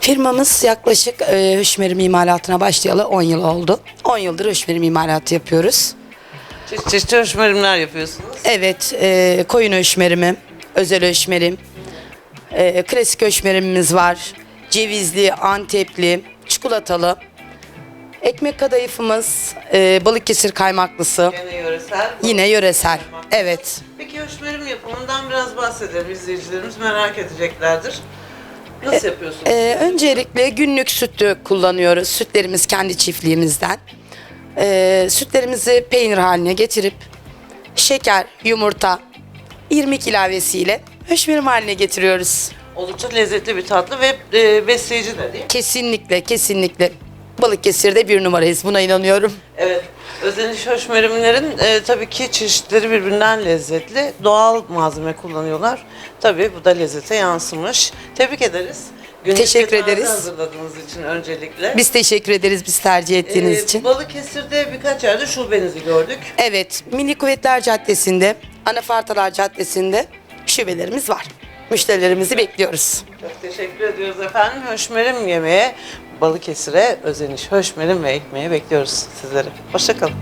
Firmamız yaklaşık e, höşmerim imalatına başlayalı 10 yıl oldu. 10 yıldır höşmerim imalatı yapıyoruz. Çeşit çeşit höşmerimler yapıyorsunuz. Evet, e, koyun höşmerimi, özel höşmerim, e, klasik höşmerimimiz var. Cevizli, antepli, çikolatalı. Ekmek kadayıfımız, e, Balıkesir kaymaklısı. Gene yöresel. Yine yöresel. Evet. Peki höşmerim yapımından biraz bahsedelim. İzleyicilerimiz merak edeceklerdir. Nasıl yapıyorsunuz? Ee, öncelikle günlük sütü kullanıyoruz. Sütlerimiz kendi çiftliğimizden. Ee, sütlerimizi peynir haline getirip şeker, yumurta, irmik ilavesiyle höşmerim haline getiriyoruz. Oldukça lezzetli bir tatlı ve e, besleyici de değil mi? Kesinlikle, kesinlikle. Balıkesir'de bir numarayız. Buna inanıyorum. Evet. Özeniş höşmerimlerin e, tabii ki çeşitleri birbirinden lezzetli. Doğal malzeme kullanıyorlar. Tabii bu da lezzete yansımış. Tebrik ederiz. Günlük Teşekkür ederiz. hazırladığınız için öncelikle. Biz teşekkür ederiz biz tercih ettiğiniz Ee, için. Balıkesir'de birkaç yerde şubenizi gördük. Evet, Milli Kuvvetler Caddesi'nde, Anafartalar Caddesi'nde şubelerimiz var. Müşterilerimizi bekliyoruz. Çok teşekkür ediyoruz efendim. Höşmerim yemeğe, Balıkesir'e özeniş, höşmerim ve ekmeğe bekliyoruz sizleri. Hoşçakalın.